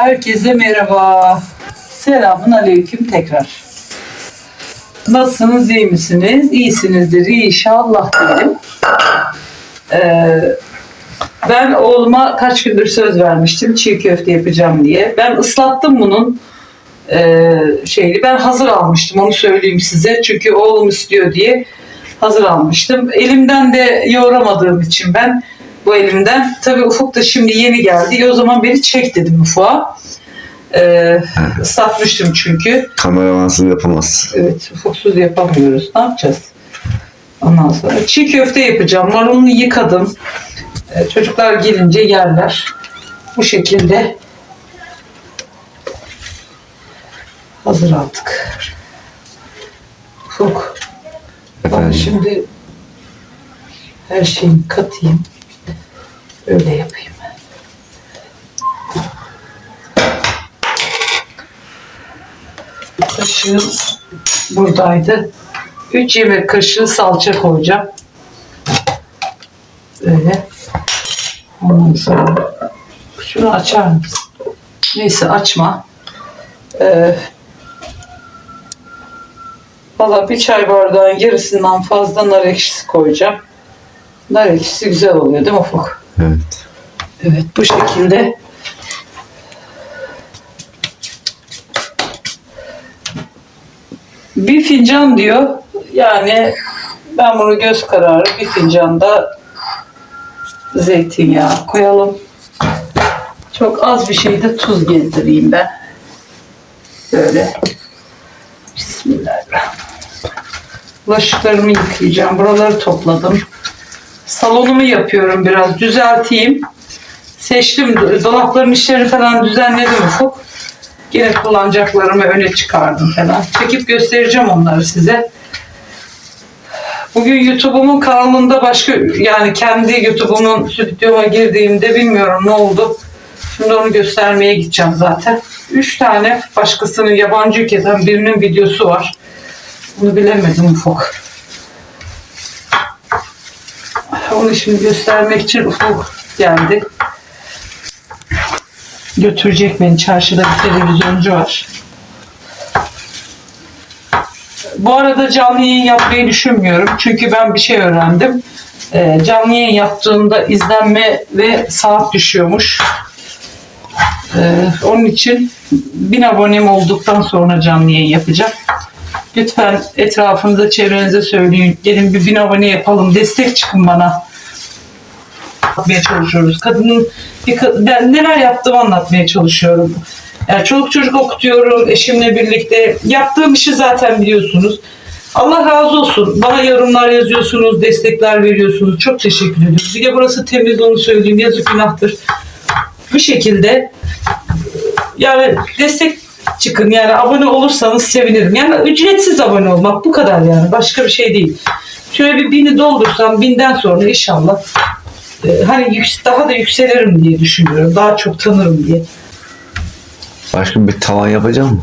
Herkese merhaba. Selamun aleyküm tekrar. Nasılsınız, iyi misiniz? İyisinizdir inşallah diyelim. Ee, ben oğluma kaç gündür söz vermiştim çiğ köfte yapacağım diye. Ben ıslattım bunun e, şeyini. Ben hazır almıştım onu söyleyeyim size. Çünkü oğlum istiyor diye hazır almıştım. Elimden de yoğuramadığım için ben bu elimden. Tabii Ufuk da şimdi yeni geldi. E, o zaman beni çek dedim Ufuk'a. Ee, ıslatmıştım çünkü. Kameramansız yapamaz. Evet, ufuksuz yapamıyoruz. Ne yapacağız? Ondan sonra çiğ köfte yapacağım. Marulunu yıkadım. Ee, çocuklar gelince yerler. Bu şekilde hazır aldık. Ufuk, ben Efendim. şimdi her şeyi katayım. Öyle yapayım. Kaşığım buradaydı. 3 yemek kaşığı salça koyacağım. Böyle. Ondan sonra şunu açar mısın? Neyse açma. Ee, Valla bir çay bardağın yarısından fazla nar ekşisi koyacağım. Nar ekşisi güzel oluyor değil mi Ufuk? Evet. Evet bu şekilde. Bir fincan diyor. Yani ben bunu göz kararı bir fincan da zeytinyağı koyalım. Çok az bir şey de tuz gezdireyim ben. Böyle. Bismillahirrahmanirrahim. Bulaşıklarımı yıkayacağım. Buraları topladım. Salonumu yapıyorum biraz. Düzelteyim. Seçtim. Dolapların işlerini falan düzenledim ufuk. Yine kullanacaklarımı öne çıkardım falan. Çekip göstereceğim onları size. Bugün YouTube'umun kanalında başka yani kendi YouTube'umun stüdyoma girdiğimde bilmiyorum ne oldu. Şimdi onu göstermeye gideceğim zaten. Üç tane başkasının yabancı ülkeden birinin videosu var. Bunu bilemedim ufuk. Onu şimdi göstermek için ufuk geldi. Götürecek beni. Çarşıda bir televizyoncu var. Bu arada canlı yayın yapmayı düşünmüyorum. Çünkü ben bir şey öğrendim. Ee, canlı yayın yaptığında izlenme ve saat düşüyormuş. Ee, onun için bin abonem olduktan sonra canlı yayın yapacağım. Lütfen etrafınıza, çevrenize söyleyin. Gelin bir bin abone yapalım. Destek çıkın bana. Anlatmaya çalışıyoruz. Kadının bir ben neler yaptığımı anlatmaya çalışıyorum. Yani çoluk çocuk okutuyorum eşimle birlikte. Yaptığım işi zaten biliyorsunuz. Allah razı olsun. Bana yorumlar yazıyorsunuz, destekler veriyorsunuz. Çok teşekkür ediyorum. Bir de burası temiz onu söyleyeyim. Yazık günahtır. Bu şekilde yani destek çıkın yani abone olursanız sevinirim. Yani ücretsiz abone olmak bu kadar yani başka bir şey değil. Şöyle bir bini doldursam binden sonra inşallah e, hani daha da yükselirim diye düşünüyorum. Daha çok tanırım diye. Başka bir tavan yapacağım mı?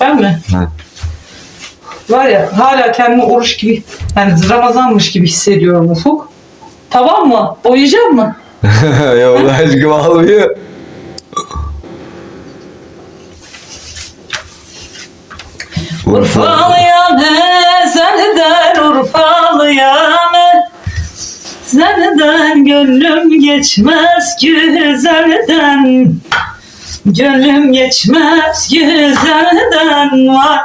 Ben mi? Ha. Var ya hala kendimi oruç gibi yani Ramazanmış gibi hissediyorum Ufuk. Tamam mı? Boyayacak mı? Yok aşkım almıyor. Urfalıyam he senden Urfalıyam he Senden gönlüm geçmez güzelden Gönlüm geçmez güzelden var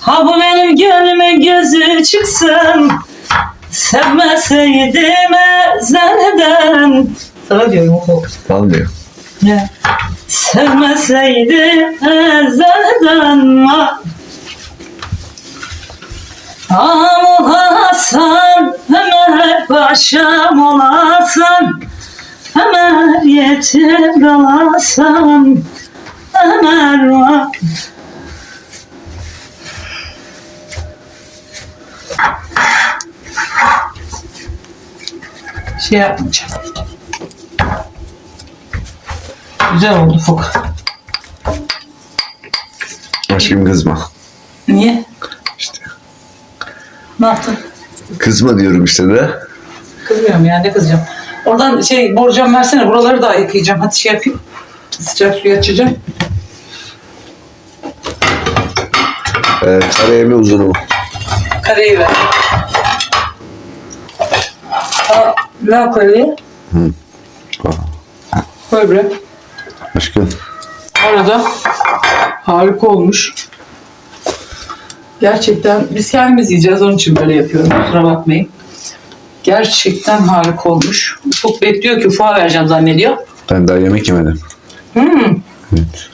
Ha bu benim gönlüme gözü çıksın. Sevmeseydim ezelden Sana diyorum o Almıyor. ne? Sevmeseydi ezelden var. Am olasan Ömer paşam olasan Ömer yetim kalasan Ömer var. Şey yapmayacağım. Güzel oldu Fok. Aşkım kızma. Niye? İşte. Ne yaptın? Kızma diyorum işte de. Kızmıyorum ya ne kızacağım. Oradan şey borcam versene buraları da yıkayacağım. Hadi şey yapayım. Sıcak suyu açacağım. Ee, karaya mı uzunu mu? Kareyi ver. Ver kareyi. Koy buraya. Aşkım. Arada harika olmuş. Gerçekten biz kendimiz yiyeceğiz onun için böyle yapıyorum. Kusura bakmayın. Gerçekten harika olmuş. Ufuk bekliyor ki ufağa vereceğim zannediyor. Ben daha yemek yemedim. Hmm. Evet.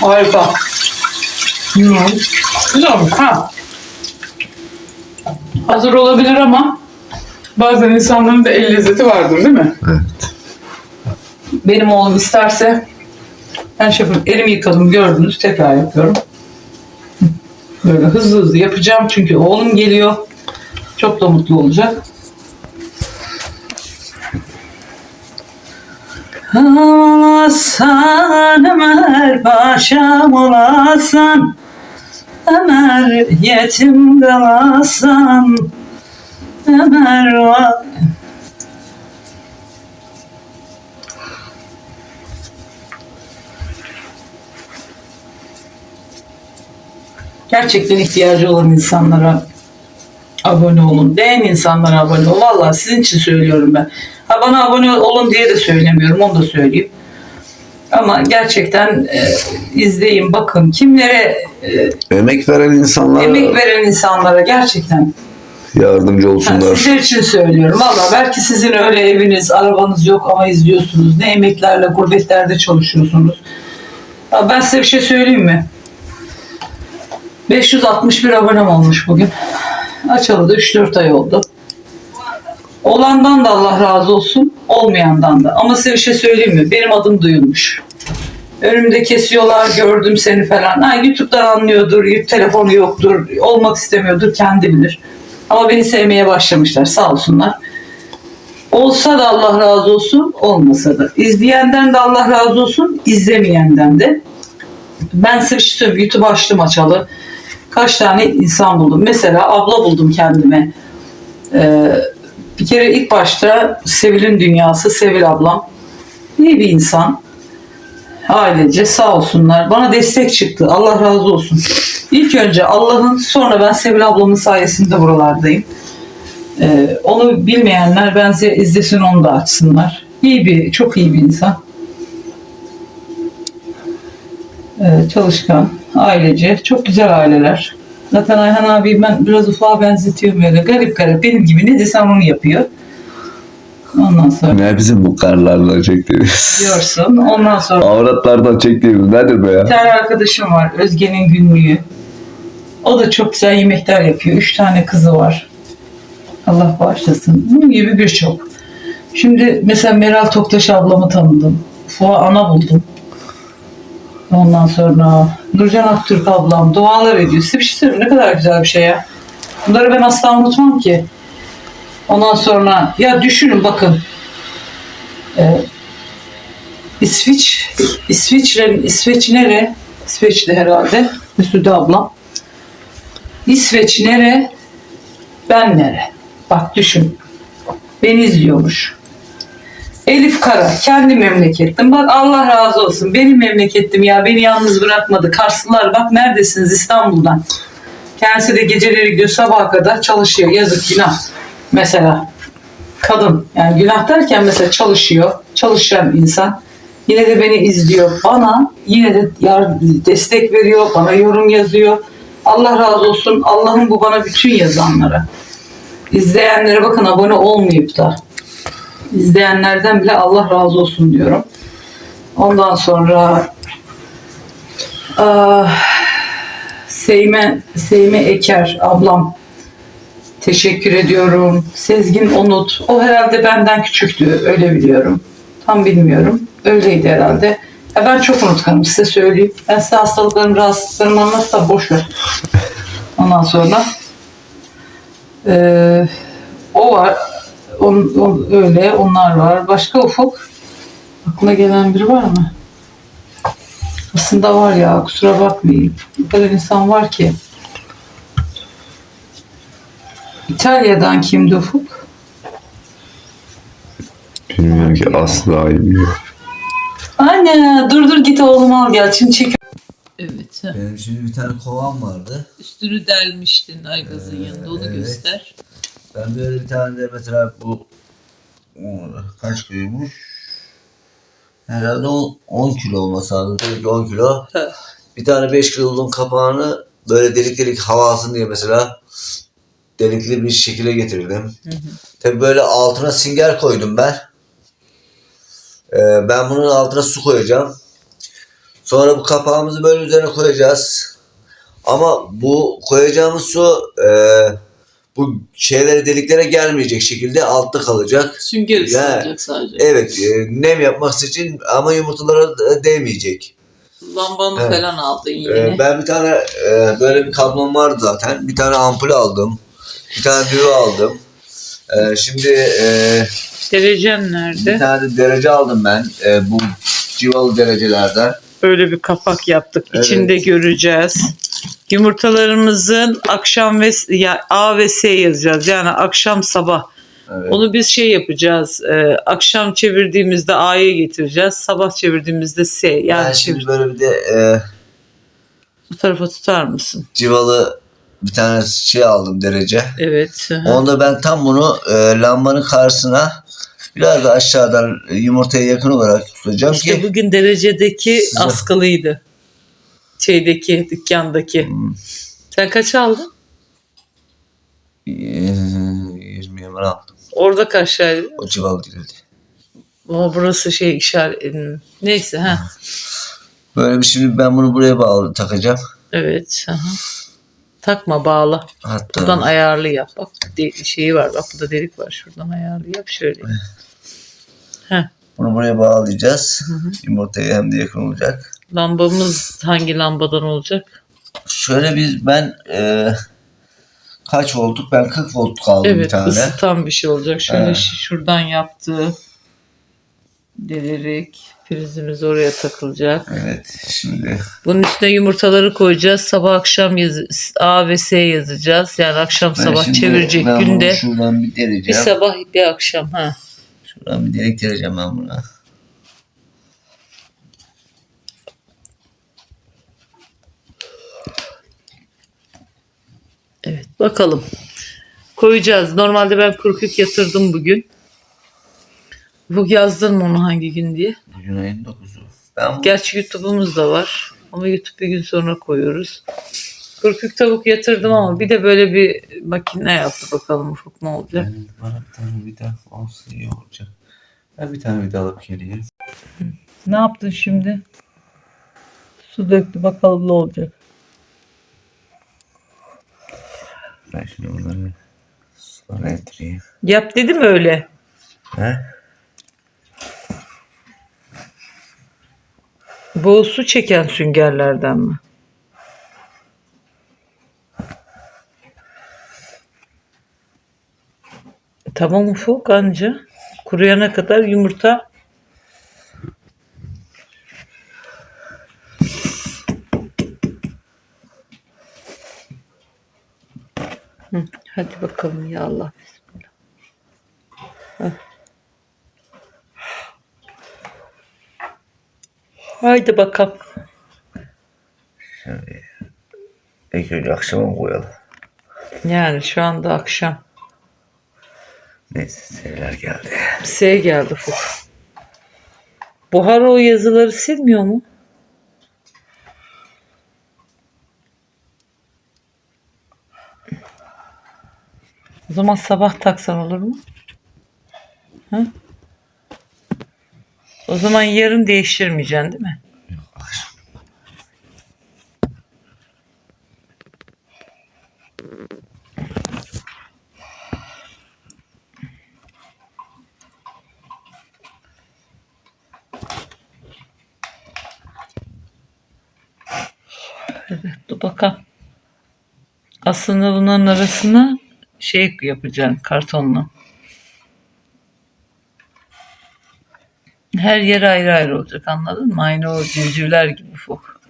Harika. Hmm. Güzel olmuş. Ha. Hazır olabilir ama bazen insanların da el lezzeti vardır değil mi? Evet. Benim oğlum isterse ben şey yapayım. Elimi yıkadım gördünüz. Tekrar yapıyorum. Böyle hızlı hızlı yapacağım çünkü oğlum geliyor. Çok da mutlu olacak. Olasan Ömer paşam olasan Ömer yetim kalasan Ömer va- gerçekten ihtiyacı olan insanlara abone olun. Değen insanlara abone olun. Valla sizin için söylüyorum ben. Ha bana abone olun diye de söylemiyorum. Onu da söyleyeyim. Ama gerçekten e, izleyin, bakın. Kimlere e, Emek veren insanlar emek veren insanlara gerçekten yardımcı olsunlar. Sizler için söylüyorum. Valla belki sizin öyle eviniz, arabanız yok ama izliyorsunuz. Ne emeklerle, gurbetlerde çalışıyorsunuz. Ya ben size bir şey söyleyeyim mi? 561 abonem olmuş bugün. Açalı da 3-4 ay oldu. Olandan da Allah razı olsun, olmayandan da. Ama size bir şey söyleyeyim mi? Benim adım duyulmuş. Önümde kesiyorlar, gördüm seni falan. Ha, YouTube'dan anlıyordur, telefonu yoktur, olmak istemiyordur, kendi bilir. Ama beni sevmeye başlamışlar, sağ olsunlar. Olsa da Allah razı olsun, olmasa da. İzleyenden de Allah razı olsun, izlemeyenden de. Ben size bir şey söyleyeyim, YouTube açtım açalı. Kaç tane insan buldum. Mesela abla buldum kendime. Ee, bir kere ilk başta Sevil'in dünyası, Sevil ablam. İyi bir insan. Ailece sağ olsunlar. Bana destek çıktı. Allah razı olsun. İlk önce Allah'ın sonra ben Sevil ablamın sayesinde buralardayım. Ee, onu bilmeyenler bence izlesin onu da açsınlar. İyi bir, çok iyi bir insan. Ee, çalışkan, ailece, çok güzel aileler. Zaten Ayhan abi ben biraz ufağa benzetiyorum öyle. Garip garip benim gibi ne desem onu yapıyor. Ondan sonra Ne bizim bu karlarla çektiğimiz? diyorsun. Ondan sonra Avratlardan çektiğimiz nedir be ya? Bir tane arkadaşım var. Özge'nin günlüğü. O da çok güzel yemekler yapıyor. Üç tane kızı var. Allah bağışlasın. Bunun gibi birçok. Şimdi mesela Meral Toktaş ablamı tanıdım. Fuat Ana buldum. Ondan sonra Nurcan Aktürk ablam dualar ediyor. Size bir şey söyleyeyim. Ne kadar güzel bir şey ya. Bunları ben asla unutmam ki. Ondan sonra ya düşünün bakın. Ee, İsviç, İsviçre, İsveç nere? İsveç'te herhalde. Mesude ablam. İsveç nere? Ben nere? Bak düşün. Beni izliyormuş. Elif Kara, kendi memleketim. Bak Allah razı olsun. Benim memleketim ya. Beni yalnız bırakmadı. Karslılar bak neredesiniz İstanbul'dan. Kendisi de geceleri gidiyor sabaha kadar çalışıyor. Yazık günah. Mesela kadın yani günah derken mesela çalışıyor. Çalışan insan. Yine de beni izliyor. Bana yine de yar- destek veriyor. Bana yorum yazıyor. Allah razı olsun. Allah'ın bu bana bütün yazanlara. İzleyenlere bakın abone olmayıp da izleyenlerden bile Allah razı olsun diyorum. Ondan sonra ah, Seyme, Seyme Eker ablam teşekkür ediyorum. Sezgin Onut o herhalde benden küçüktü öyle biliyorum. Tam bilmiyorum. Öyleydi herhalde. Ya ben çok unutkanım size söyleyeyim. Ben size hastalıklarım, rahatsızlıklarımı anlatsam boş ver. Ondan sonra eee, o var. On, on- öyle onlar var. Başka ufuk aklına gelen biri var mı? Aslında var ya kusura bakmayın. O kadar insan var ki. İtalya'dan kimdi Ufuk? Bilmiyorum ki asla bilmiyorum. Anne dur dur git oğlumu al gel şimdi çek. Evet. Benim şimdi bir tane kovam vardı. Üstünü delmiştin Aygaz'ın yanında onu evet. göster. Ben böyle bir tane de mesela bu kaç kiloymuş? Herhalde 10, 10 kilo olması lazım. Tabii ki 10 kilo. Bir tane 5 kiloluk kapağını böyle delik delik hava alsın diye mesela delikli bir şekilde getirdim. Tabii böyle altına singer koydum ben. Ee, ben bunun altına su koyacağım. Sonra bu kapağımızı böyle üzerine koyacağız. Ama bu koyacağımız su e, bu şeylere deliklere gelmeyecek şekilde altta kalacak. Sünger Ya. ıslanacak sadece. Evet e, nem yapmak için ama yumurtalara değmeyecek. Lambanı Evet. falan aldın yine. Ee, ben bir tane e, böyle bir kablom vardı zaten. Bir tane ampul aldım. Bir tane düğü aldım. Ee, şimdi e, Derecen bir nerede? tane de derece aldım ben. E, bu civalı derecelerden. Böyle bir kapak yaptık. Evet. İçinde göreceğiz. Yumurtalarımızın akşam ve ya A ve S yazacağız. Yani akşam sabah. Evet. Onu biz şey yapacağız. e, akşam çevirdiğimizde A'ya getireceğiz. Sabah çevirdiğimizde S. Yani çevir. şimdi böyle bir de e, Bu tarafa tutar mısın? civalı bir tane şey aldım derece. Evet. hı. Onda ben tam bunu e, lambanın karşısına biraz da aşağıdan e, yumurtaya yakın olarak tutacağım İşte ki bugün derecedeki askılıydı. Şeydeki, dükkandaki. Hmm. Sen kaç aldın? e, 20 yaman aldım. Orada kaçtaydı? O civalı değildi. Ama burası şey işaret... Neyse ha. Böyle bir şimdi ben bunu buraya bağlı takacağım. Evet. Aha. Takma bağla. Hatta Buradan ayarlı yap. Bak de- şeyi var. Bak burada delik var. Şuradan ayarlı yap. Şöyle. Heh. bunu buraya bağlayacağız. Yumurtaya hem de yakın olacak. Lambamız hangi lambadan olacak? Şöyle biz ben e, kaç voltluk? Ben 40 voltluk aldım bir Evet tane. ısıtan bir şey olacak. Şöyle Evet. ş- şuradan yaptığı delerek prizimiz oraya takılacak. Evet şimdi Bunun üstüne yumurtaları koyacağız. Sabah akşam yazı A ve S yazacağız. Yani akşam ben sabah şimdi çevirecek ben günde. şuradan bir Bir sabah bir akşam. Ha. Şuradan bir delik deleceğim ben buna. Evet bakalım. Koyacağız. Normalde ben kurkuk yatırdım bugün. Bu yazdın mı onu hangi gün diye? Bugün ayın 9'u. Ben Gerçi YouTube'umuz da var. Ama YouTube bir gün sonra koyuyoruz. Kurkuk tavuk yatırdım ama bir de böyle bir makine yaptı bakalım ufuk ne olacak. benim bana bir tane vida olsa iyi olacak. Ben bir tane vida alıp geleyim. Ne yaptın şimdi? Su döktü bakalım ne olacak. Ben şimdi bunları sulara yatırayım. Yap dedim öyle. He? Bu su çeken süngerlerden mi? Tamam ufuk anca. Kuruyana kadar yumurta Hı, hadi bakalım ya Allah. Bismillah. Heh. Haydi bakalım. Şimdi ilk önce akşama koyalım. Yani şu anda akşam. Neyse şeyler geldi. S geldi Ufuk. Buhar o yazıları silmiyor mu? Zaman sabah taksan olur mu? Hı? O zaman yarın değiştirmeyeceksin değil mi? Dur bakalım. Aslında bunların arasına şey yapacaksın kartonla. Her yer ayrı ayrı olacak anladın mı? Aynı o civcivler gibi ufuk.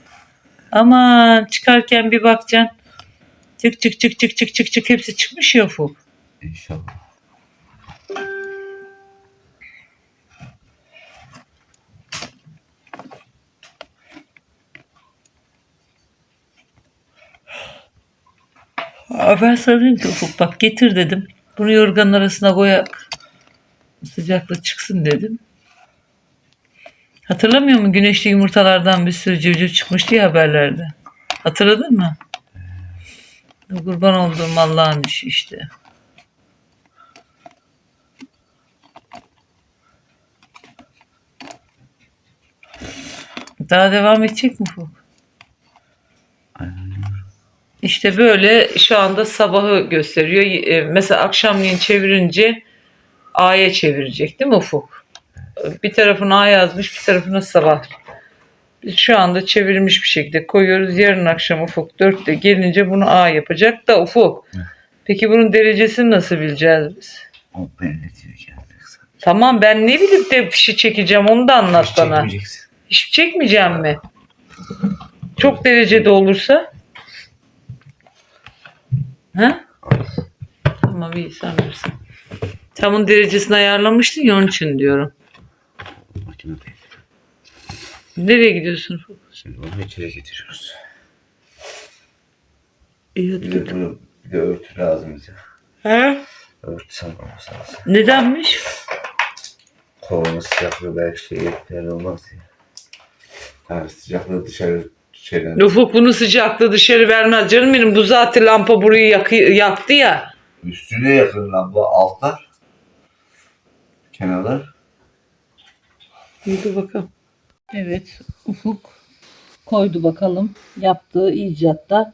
Aman çıkarken bir bakacaksın. Çık çık çık çık çık çık çık hepsi çıkmış ya ufuk. İnşallah. Aa, ben sana dedim ki Ufuk bak getir dedim. Bunu yorganın arasına koyak. Sıcaklık çıksın dedim. Hatırlamıyor musun? Güneşli yumurtalardan bir sürü civciv çıkmıştı ya haberlerde. Hatırladın mı? Kurban olduğum Allah'ın işi işte. Daha devam edecek mi Ufuk? İşte böyle şu anda sabahı gösteriyor. E, Mesela akşamleyin çevirince A'ya çevirecek değil mi Ufuk? Bir tarafına A yazmış bir tarafına sabah. Biz şu anda çevirmiş bir şekilde koyuyoruz. Yarın akşam Ufuk 4'te gelince bunu A yapacak da Ufuk. Peki bunun derecesini nasıl bileceğiz biz? O yani. Tamam ben ne bilip de fişi çekeceğim onu da anlat bana. Çekmeyeceksin. Hiç çekmeyeceğim mi? Çok derecede olursa? Ha? Ama bir sen bilirsin. Onun derecesini ayarlamıştın ya onun için diyorum. Makine değil. Nereye gidiyorsun? Şimdi onu içeri getiriyoruz. İyi hadi Bir de, götür. bunu- bir de örtü lazım bize. He? Örtü sarmamız lazım. Nedenmiş? Kovanın sıcaklığı belki şey yeterli olmaz ya. Yani sıcaklığı dışarı şeyden Ufuk bunu sıcakta dışarı vermez canım benim. Bu zaten lampa burayı yakı, yaktı ya. üstüne yakın lamba altlar. Kenarlar. Yürü bakalım. Evet Ufuk koydu bakalım yaptığı icatta.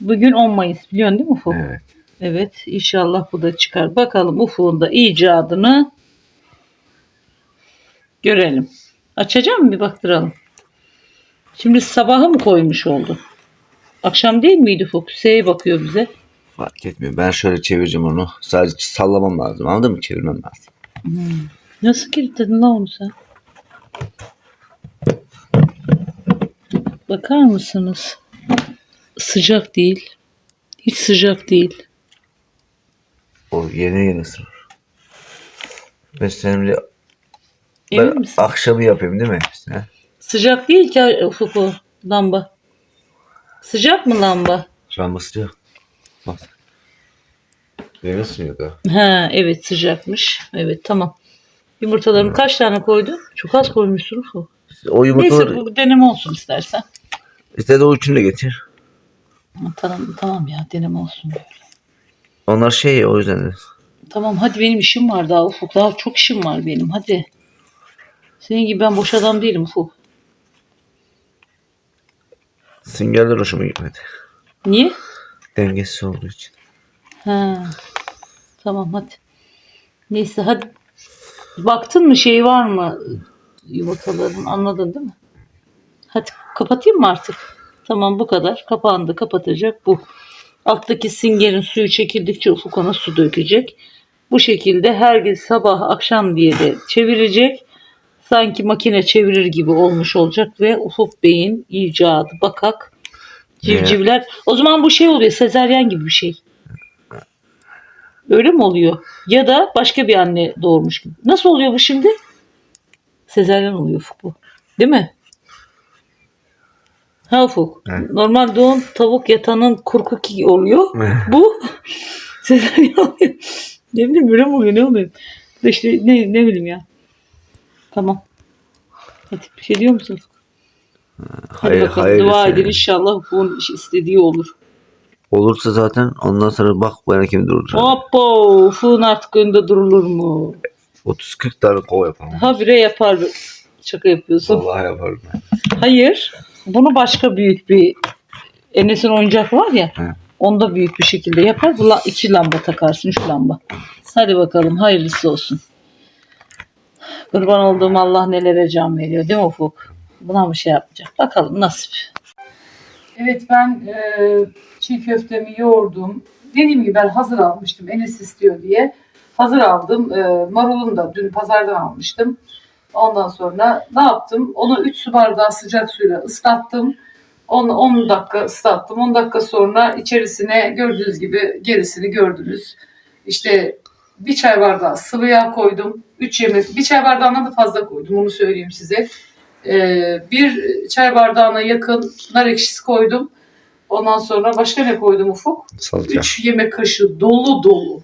Bugün 10 Mayıs biliyorsun değil mi Ufuk? Evet. Evet inşallah bu da çıkar. Bakalım Ufuk'un da icadını görelim. Açacağım mı bir baktıralım. Şimdi sabahı mı koymuş oldu? Akşam değil miydi Ufuk? S'ye bakıyor bize. Fark etmiyor. Ben şöyle çevireceğim onu. Sadece sallamam lazım. Anladın mı? Çevirmem lazım. Nasıl kilitledin lan onu sen? Bakar mısınız? Sıcak değil. Hiç sıcak değil. O yeni yeni ısınır. Ben Emin ben misin? akşamı yapayım değil mi hepsine? Sıcak değil ki Ufuk o lamba. Sıcak mı lamba? Lamba sıcak. Bak. Yeni ısınıyor da. Ha evet sıcakmış. Evet tamam. Yumurtalarını kaç tane koydun? Çok az koymuşsun Ufuk. O yumurtaları Neyse bu deneme olsun istersen. istediği o için de getir. Ama Tamam tamam ya deneme olsun böyle. Onlar şey o yüzden de. Tamam hadi benim işim var daha Ufuk. Daha çok işim var benim hadi. Senin gibi ben boş adam değilim Ufuk. Süngerler hoşuma gitmedi. Niye? Dengesiz olduğu için. Ha. Tamam hadi. Neyse hadi. Baktın mı şey var mı yumurtaların anladın değil mi? Hadi kapatayım mı artık? Tamam bu kadar. Kapandı kapatacak bu. Alttaki singerin suyu çekildikçe ufuk ona su dökecek. Bu şekilde her gün sabah akşam diye de çevirecek. Sanki makine çevirir gibi olmuş olacak ve Ufuk Bey'in icadı bakak civcivler. O zaman bu şey oluyor sezeryen gibi bir şey. Öyle mi oluyor? Ya da başka bir anne doğurmuş gibi. Nasıl oluyor bu şimdi? Sezeryen oluyor Ufuk bu. Değil mi? Ha Ufuk. Evet. Normal doğum tavuk yatanın kurku ki oluyor. bu sezeryen oluyor. Ne bileyim böyle mi oluyor? Ne oluyor? İşte ne, ne bileyim ya. Tamam. Hadi bir şey diyor musun? Hadi Hayır, bakalım hayırlısı dua edin yani. inşallah bunun istediği olur. Olursa zaten ondan sonra bak bana kim duracak. Hoppo, Ufuk'un artık önünde durulur mu? 30-40 tane kova yapalım. Habire yapar. Şaka yapıyorsun. Vallahi yaparım. Hayır. Bunu başka büyük bir Enes'in oyuncak var ya. He. Onda büyük bir şekilde yapar. Bu la- iki lamba takarsın. Üç lamba. Hadi bakalım hayırlısı olsun. Kurban olduğum Allah nelere can veriyor değil mi Ufuk? Buna mı şey yapacak? Bakalım nasip. Evet ben e, çiğ köftemi yoğurdum. Dediğim gibi ben hazır almıştım. Enes istiyor diye. Hazır aldım. E, marulunu da dün pazardan almıştım. Ondan sonra ne yaptım? Onu 3 su bardağı sıcak suyla ıslattım. 10, 10 dakika ıslattım. 10 dakika sonra içerisine gördüğünüz gibi gerisini gördünüz. İşte bir çay bardağı sıvı yağ koydum. 3 yemek, bir çay bardağından da fazla koydum onu söyleyeyim size. Ee, bir çay bardağına yakın nar ekşisi koydum. Ondan sonra başka ne koydum Ufuk? Salça. 3 yemek kaşığı dolu dolu.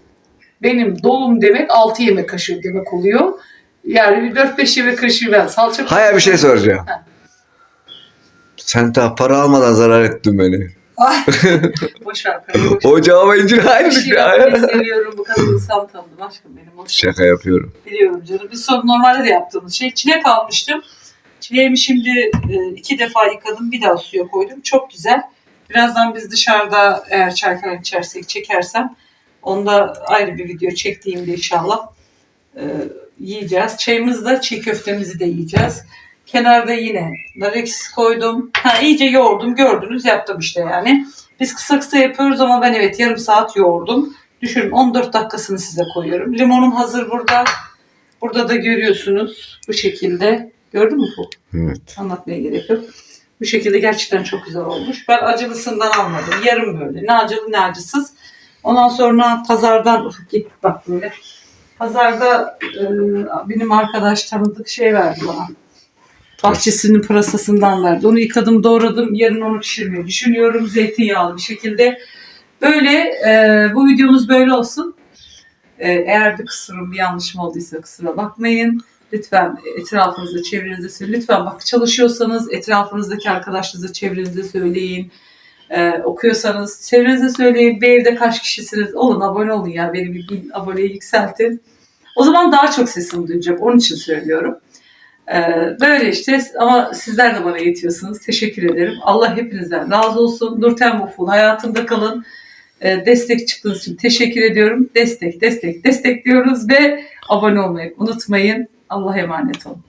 Benim dolum demek 6 yemek kaşığı demek oluyor. Yani 4-5 yemek kaşığı ben salça Hayır bir şey soracağım. Ha. Sen daha para almadan zarar ettin beni. Boş ver. boş ver. Ocağıma incir yapmayı seviyorum. Bu kadar insan tanıdım aşkım benim. Boş. Şaka yapıyorum. Biliyorum canım. Biz son normalde de yaptığımız şey. Çilek almıştım. Çileğimi şimdi e, iki defa yıkadım. Bir daha suya koydum. Çok güzel. Birazdan biz dışarıda eğer çay falan içersek çekersem onda ayrı bir video çektiğimde inşallah e, yiyeceğiz. Çayımızda çiğ köftemizi de yiyeceğiz. Kenarda yine ekşisi koydum. Ha iyice yoğurdum. Gördünüz yaptım işte yani. Biz kısa kısa yapıyoruz ama ben evet yarım saat yoğurdum. Düşünün 14 dakikasını size koyuyorum. Limonum hazır burada. Burada da görüyorsunuz bu şekilde. Gördün mü bu? Evet. Anlatmaya gerek yok. Bu şekilde gerçekten çok güzel olmuş. Ben acılısından almadım. Yarım böyle. Ne acılı ne acısız. Ondan sonra pazardan git bak böyle. Pazarda e, benim arkadaş tanıdık şey verdi bana. Bahçesinin pırasasından verdi. Onu yıkadım doğradım. Yarın onu pişirmeyi düşünüyorum. Zeytinyağlı bir şekilde. Böyle e, bu videomuz böyle olsun. E, eğer bir kusurum bir yanlışım olduysa kusura bakmayın. Lütfen etrafınızda, çevrenizde söyleyin. Lütfen bak çalışıyorsanız etrafınızdaki arkadaşlarınıza, çevrenize söyleyin. Ee, okuyorsanız çevrenize söyleyin. Bir evde kaç kişisiniz? Olun abone olun ya. Beni bir bin aboneyi yükseltin. O zaman daha çok sesim duyacak. Onun için söylüyorum. Ee, böyle işte ama sizler de bana yetiyorsunuz. Teşekkür ederim. Allah hepinizden razı olsun. Nurten Muful hayatımda kalın. Ee, destek çıktığınız için teşekkür ediyorum. Destek, destek, destek diyoruz ve abone olmayı unutmayın. Allah'a emanet olun.